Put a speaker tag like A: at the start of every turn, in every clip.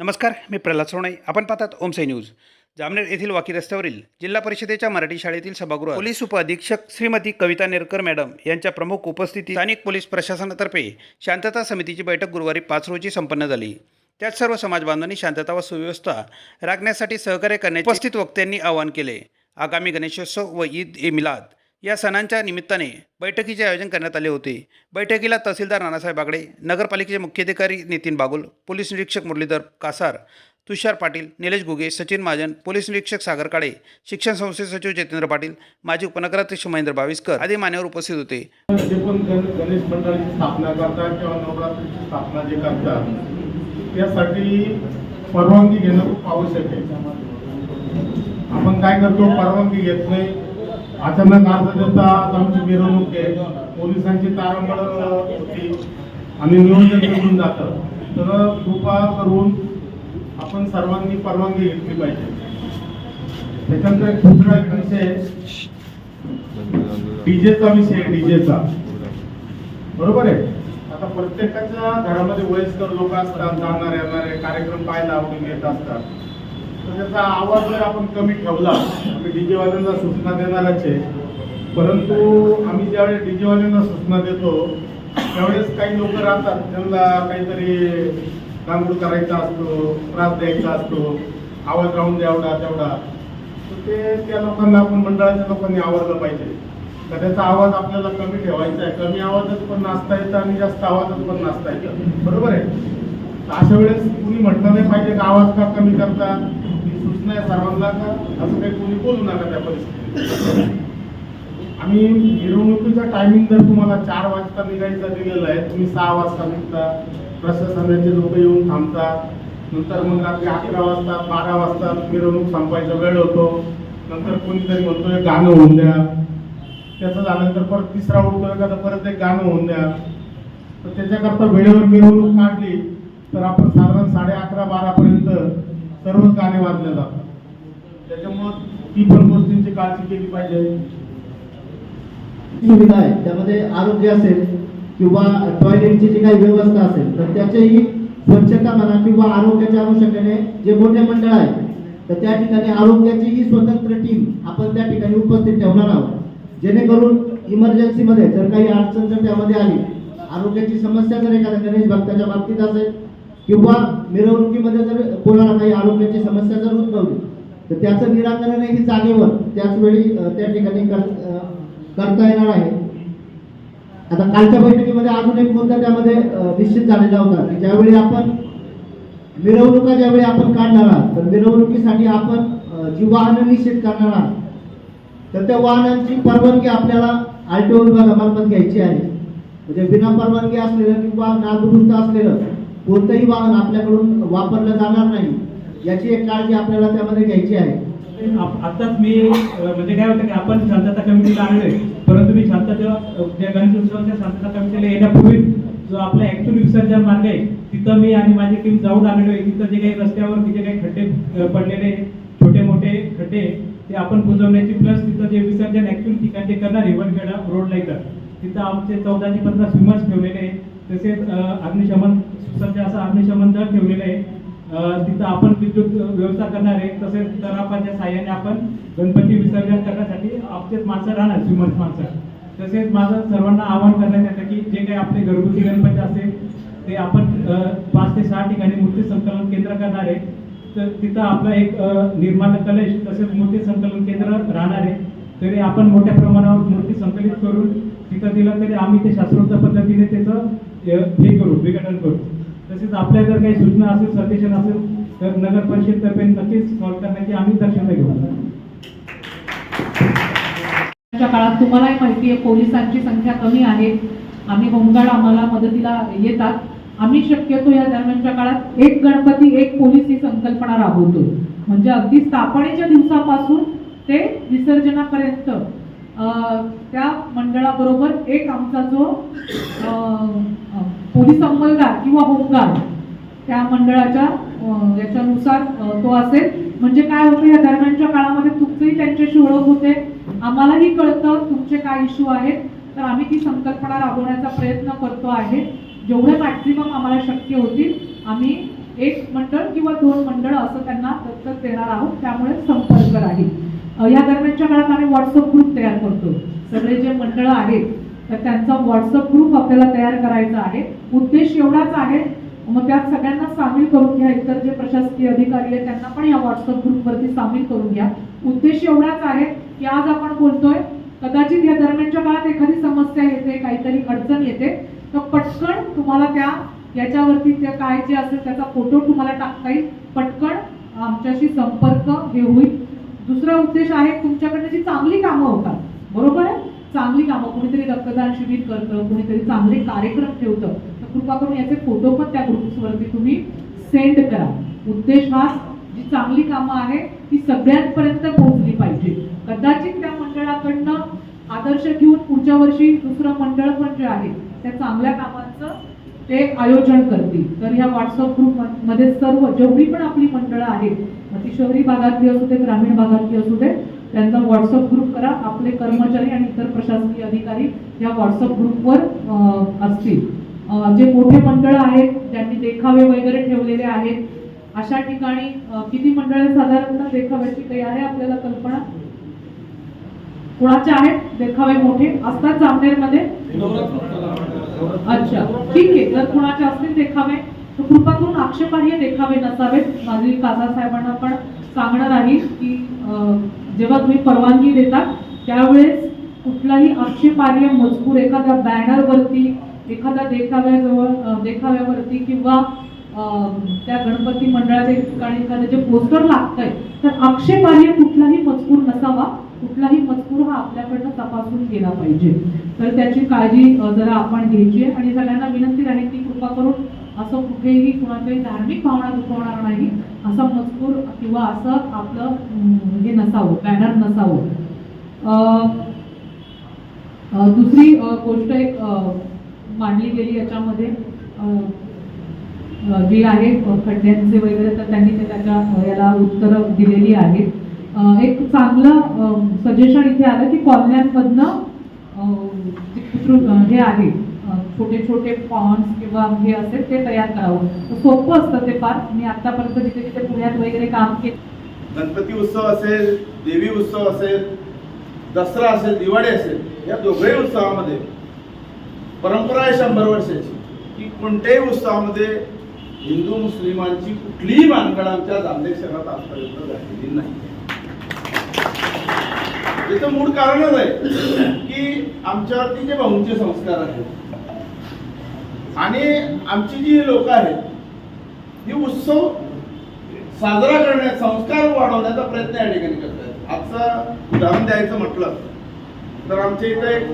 A: नमस्कार मी प्रल्हाद सोनई. आपण पाहतात ओमसे न्यूज. जामनेर येथील वाकी रस्त्यावरील जिल्हा परिषदेच्या मराठी शाळेतील सभागृह पोलीस उपअधीक्षक श्रीमती कविता नेरकर मॅडम यांच्या प्रमुख उपस्थितीत स्थानिक पोलीस प्रशासनातर्फे शांतता समितीची बैठक गुरुवारी पाच रोजी संपन्न झाली. त्यात सर्व समाज बांधवांनी शांतता व सुव्यवस्था राखण्यासाठी सहकार्य करण्याचे उपस्थित वक्त्यांनी आवाहन केले. आगामी गणेशोत्सव व ईद ए मिलाद या सणांच्या निमित्ताने बैठकीचे आयोजन करण्यात आले होते. बैठकीला तहसीलदार नानासाहेब बागडे नगरपालिकेचे मुख्याधिकारी नितीन बागुल पोलीस निरीक्षक मुरलीधर कासार तुषार पाटील निलेश गुगे सचिन महाजन पोलीस निरीक्षक सागर काळे शिक्षण संस्थेचे सचिव जितेंद्र पाटील माजी उपनगराध्यक्ष महेंद्र बावीसकर आदी मान्यवर उपस्थित होते.
B: जे पण गणेश मंडळाची स्थापना करतात किंवा नवरात्रीची स्थापना जे करतात त्यासाठी परवानगी घेणं खूप आवश्यक आहे. आपण काय करतो परवानगी घेत नाही. अचानक अर्ज देता आमची मिरवणूक आहे. पोलिसांची तारांबळ होती. आणि नियोजन करून जातं. तर कृपा करून आपण सर्वांनी परवानगी घेतली पाहिजे. त्याच्यानंतर एक दुसरा एक विषय डीजेचा विषय आहे डीजेचा. बरोबर आहे? आता प्रत्येकाच्या घरामध्ये वयस्कर लोक असतात जाणारे येणारे कार्यक्रम पाहायला आवडून येत असतात. तर त्याचा आवाज जर आपण कमी ठेवला आम्ही डी जेवाल्यांना सूचना देणारच आहे. परंतु आम्ही ज्यावेळेस डी जेवाल्यांना सूचना देतो त्यावेळेस काही लोक राहतात. त्यांना काहीतरी दांगूड करायचा असतो त्रास द्यायचा असतो आवाज राहून द्यावडा तेवढा. तर ते त्या लोकांना आपण मंडळाच्या लोकांनी आवडलं पाहिजे. तर त्याचा आवाज आपल्याला कमी ठेवायचा आहे. कमी आवाजात पण नाचता येतं आणि जास्त आवाजात पण नाचता येतं. बरोबर आहे? अशा वेळेस कुणी म्हटलं नाही पाहिजे का आवाज का कमी करतात नाही सर्वांना का? असं काही कोणी बोलू नका त्या परिस्थितीत. आम्ही मिरवणुकीचा टायमिंग जर तुम्हाला चार वाजता निघायचा दिलेला आहे तुम्ही सहा वाजता निघता प्रशासनाचे लोक येऊन थांबतात नंतर मग रात्री अकरा वाजता बारा वाजता मिरवणूक संपायचा वेळ होतो नंतर कोणीतरी म्हणतोय गाणं होऊन द्या. त्याचं झाल्यानंतर परत तिसरा उठतोय का तर परत एक गाणं होऊन द्या. तर त्याच्याकरता वेळेवर मिरवणूक काढली तर आपण साधारण साडे अकरा बारापर्यंत सर्वच गाणे वाजले जातात. ती पण गोष्टींची काळजी केली पाहिजे.
C: सुविधा आहे. त्यामध्ये आरोग्य असेल किंवा टॉयलेटची जी काही व्यवस्था असेल तर त्याचेही स्वच्छता म्हणा किंवा आरोग्याच्या अनुषंगाने जे मोठे मंडळ आहे तर त्या ठिकाणी आरोग्याचीही स्वतंत्र टीम आपण त्या ठिकाणी उपस्थित ठेवणार आहोत. जेणेकरून इमर्जन्सीमध्ये जर काही अडचण जर त्यामध्ये आली आरोग्याची समस्या जर एखाद्या गणेश भक्ताच्या बाबतीत असेल किंवा मिरवणुकीमध्ये जर कोणाला काही आरोग्याची समस्या जर उद्भवली तर त्याचं निराकरणही जागेवर. त्याच वेळी त्या ठिकाणी कर करता येणार आहे. आता कालच्या बैठकीमध्ये अजून एक मुद्दा त्यामध्ये निश्चित झालेला होता की ज्यावेळी आपण मिरवणुका ज्यावेळी आपण काढणार आहात तर मिरवणुकीसाठी आपण जी वाहनं निश्चित करणार आहात तर त्या वाहनांची परवानगी आपल्याला आरटीओ विभागामार्फत घ्यायची आहे. म्हणजे विना परवानगी असलेलं किंवा नादुरुस्त असलेलं कोणतंही वाहन आपल्याकडून वापरलं जाणार नाही. याची एक काळजी आपल्याला त्यामध्ये घ्यायची आहे.
D: आत्ताच आताच मी म्हणजे काय होतं की आपण शांतता कमिटीला आणलोय परंतु मी शांतता अ, त्या गणेशोत्सवाच्या शांतता कमिटीला येण्यापूर्वी जो आपला ऍक्च्युअल विसर्जन मार्ग आहे तिथं मी आणि माझी टीम जाऊन आलेलो आहे. तिथं जे काही रस्त्यावर तिथे काही खड्डे पडलेले छोटे मोठे खड्डे ते आपण बुजवण्याची प्लस तिथं जे विसर्जन ऍक्च्युअल ठिकाणी ते करणार हिवणखेडा रोड इथं तिथं आमचे चौदा ते पंधरा स्विमर्स ठेवलेले आहे तसेच अग्निशमन सुसज्ज असं अग्निशमन दल ठेवलेलं आहे तिथं आपण विद्युत व्यवस्था करणार आहे. तसेच दरापाच्या साह्याने आपण गणपती विसर्जन करण्यासाठी आपलेच माणसं राहणार श्रीमंत माणसं. तसेच माझं सर्वांना आवाहन करण्यात येतं की जे काही आपले घरगुती गणपती असेल ते आपण पाच ते सहा ठिकाणी मूर्ती संकलन केंद्र करणार आहे. तर तिथं आपलं एक निर्माण कलेश तसेच मूर्ती संकलन केंद्र राहणार आहे. तरी आपण मोठ्या प्रमाणावर मूर्ती संकलित करून तिथं दिलं तरी आम्ही ते शास्त्रोक्त पद्धतीने त्याचं हे करू विघटन करू. तसेच आपल्या जर काही सूचना असेल सजेशन असेल तर नगर परिषदतर्फे नक्कीच कॉल करण्याची आम्ही दक्षता घेऊ.
E: काळात तुम्हालाही माहिती आहे पोलिसांची संख्या कमी आहे. आम्ही होमगार्ड आम्हाला मदतीला येतात. आम्ही शक्यतो या दरम्यानच्या काळात एक गणपती एक पोलीस ही संकल्पना राबवतो म्हणजे अगदी स्थापनेच्या दिवसापासून ते विसर्जनापर्यंत त्या मंडळाबरोबर एक आमचा जो पोलीस अंमलदार किंवा होमगार्ड त्या मंडळाच्या याच्यानुसार तो असेल. म्हणजे काय होतं या दरम्यानच्या काळामध्ये तुमचंही त्यांच्याशी ओळख होते. आम्हालाही कळतं तुमचे काय इश्यू आहेत. तर आम्ही ती संकल्पना राबवण्याचा प्रयत्न करतो आहे. जेवढे मॅक्झिमम आम्हाला शक्य होतील आम्ही एक मंडळ किंवा दोन मंडळ असं त्यांना दत्तक देणार आहोत. त्यामुळे संपर्क राहील. या दरम्यानच्या काळात आम्ही व्हॉट्सअप ग्रुप तयार करतो. सगळे जे मंडळ आहेत तर त्यांचा व्हॉट्सअप ग्रुप आपल्याला तयार करायचा आहे. उद्देश एवढाच आहे मग त्यात सगळ्यांना सामील करून घ्या. इतर जे प्रशासकीय अधिकारी आहेत त्यांना पण या व्हॉट्सअप ग्रुपवरती सामील करून घ्या. उद्देश एवढाच आहे की आज आपण बोलतोय कदाचित या दरम्यानच्या काळात एखादी समस्या येते काहीतरी अडचण येते तर पटकन तुम्हाला त्या याच्यावरती त्या काय जे असेल त्याचा फोटो तुम्हाला टाकता येईल. पटकन आमच्याशी संपर्क हे होईल. दुसरा उद्देश आहे तुमच्याकडनं जी चांगली कामं होतात. बरोबर आहे? चांगली कामं. कुणीतरी रक्तदान शिबिर करतं कुणीतरी चांगले कार्यक्रम ठेवतं. तर कृपा करून याचे फोटो पण त्या ग्रुप्सवरती तुम्ही सेंड करा. उद्देश हा जी चांगली कामं आहे ती सगळ्यांपर्यंत पोहोचली पाहिजे. कदाचित त्या मंडळाकडनं आदर्श घेऊन पुढच्या वर्षी दुसरं मंडळ पण जे आहे त्या चांगल्या कामांचं ते आयोजन करतील. तर या व्हॉट्सअप ग्रुपमध्ये सर्व जेवढी पण आपली मंडळं आहेत मग ती शहरी भागातली असू दे ग्रामीण भागातली असू दे त्यांचा व्हॉट्सअप ग्रुप करा. आपले कर्मचारी आणि इतर प्रशासकीय अधिकारी या व्हॉट्सअप ग्रुपवर असतील. जे मोठे मंडळ आहेत ज्यांनी देखावे वगैरे ठेवलेले आहेत अशा ठिकाणी किती मंडळ साधारणतः देखाव्याची काही आहे आपल्याला कल्पना? कुणाचे आहेत? देखावे मोठे? असतात जामनेरमध्ये. अच्छा ठीक आहे. जर कुणाचे असतील देखावे तर कृपा करून आक्षेपार्ह देखावे नसावेत. माझी काका साहेबांना पण सांगणार आहे की जेव्हा तुम्ही परवानगी देता त्यावेळेस कुठलाही आक्षेपार्ह मजकूर एखाद्या बॅनरवरती एखाद्या देखाव्याजवळ देखाव्यावरती किंवा त्या गणपती मंडळाच्या ठिकाणी एखादं जे पोस्टर लागतंय तर आक्षेपार्ह कुठलाही मजकूर नसावा. कुठलाही मजकूर आपल्याकडनं तपासून गेला पाहिजे. तर त्याची काळजी जरा आपण घ्यायची आहे. आणि सगळ्यांना विनंती राहील की कृपा करून असं कुठेही कुणाच्याही धार्मिक भावना दुखवणार नाही असा मजकूर किंवा असं आपलं हे नसावं बॅनर नसावं. दुसरी गोष्ट एक मांडली गेली याच्यामध्ये जी आहे खड्ड्यांचे वगैरे तर त्यांनी ते त्याच्या याला उत्तरं दिलेली आहेत एक चांगलं सजेशन इथे आलं की कॉलन्यांमधनं हे आहे. छोटे छोटे पॉन्ड्स किंवा हे असेल ते तयार करावं. सोपं असतं ते फार. मी आतापर्यंत जिथे तिथे पुण्यात वगैरे काम केलं.
F: गणपती उत्सव असेल देवी उत्सव असेल दसरा असेल दिवाळी असेल या दोघेही उत्सवामध्ये परंपरा आहे शंभर वर्षाची. की कोणत्याही उत्सवामध्ये हिंदू मुस्लिमांची कुठलीही भानगड आमच्या जामनेर शहरात आजपर्यंत झालेली नाही. याचं मूळ कारणच आहे की आमच्यावरती जे भाऊंचे संस्कार आहेत आणि आमची जी लोक आहेत ही उत्सव साजरा करण्यात संस्कार वाढवण्याचा प्रयत्न या ठिकाणी करतात. आजचं उदाहरण द्यायचं म्हटलं तर आमच्या इथं एक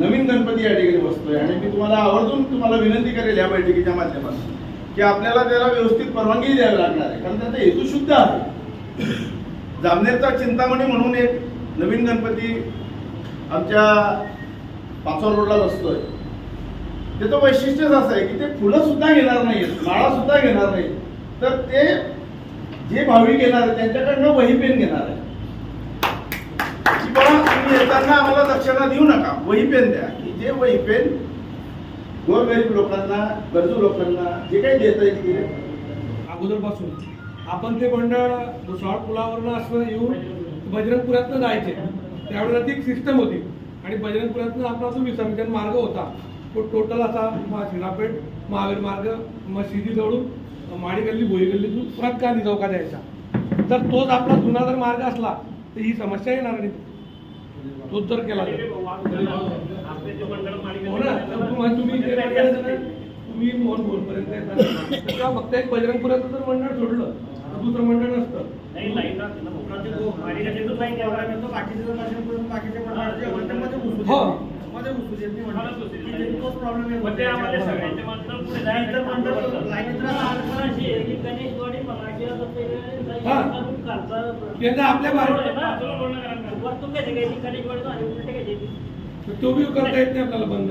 F: नवीन गणपती या ठिकाणी बसतोय. आणि मी तुम्हाला आवर्जून तुम्हाला विनंती करेल या बैठकीच्या माध्यमातून की आपल्याला त्याला व्यवस्थित परवानगी द्यावी लागणार आहे. कारण त्याचा हेतू शुद्ध आहे. जामनेरचा चिंतामणी म्हणून एक नवीन गणपती आमच्या पाचवा रोडला बसतोय. त्याचं वैशिष्ट्यच असं आहे की ते फुलं सुद्धा घेणार नाही माळा सुद्धा घेणार नाही तर ते जे भाविक येणार आहे त्यांच्याकडनं वही पेन घेणार आहे की बाबा तुम्ही येताना आम्हाला दक्षिणा देऊ नका वही पेन द्या. की जे वही पेन गोरगरीब लोकांना गरजू लोकांना जे काही देता येईल ते.
G: अगोदरपासून. आपण ते मंडळ भुसावळ पुलावरनं असं येऊन बजरंगपुरातनं जायचे. त्यावेळेला ती एक सिस्टम होती. आणि बजरंगपुरातनं आपला जो विसर्जन मार्ग होता तो टोटल असा शिरापेठ महावीर मार्ग मशिदी जवळून माडी गल्ली भोई गल्लीतून परत गांधी चौकात यायचा. तर तोच आपला जुना जर मार्ग असला तर ही समस्या येणार नाही. तोच जर केला हो ना? तर तुम्ही तुम्ही मोहन येतात फक्त एक बजरंगपुराचं जर मंडळ सोडलं तर दुसरं मंडळ नसतं. हो. हा. आपल्या तो बी करता येत नाही आपल्याला बंद.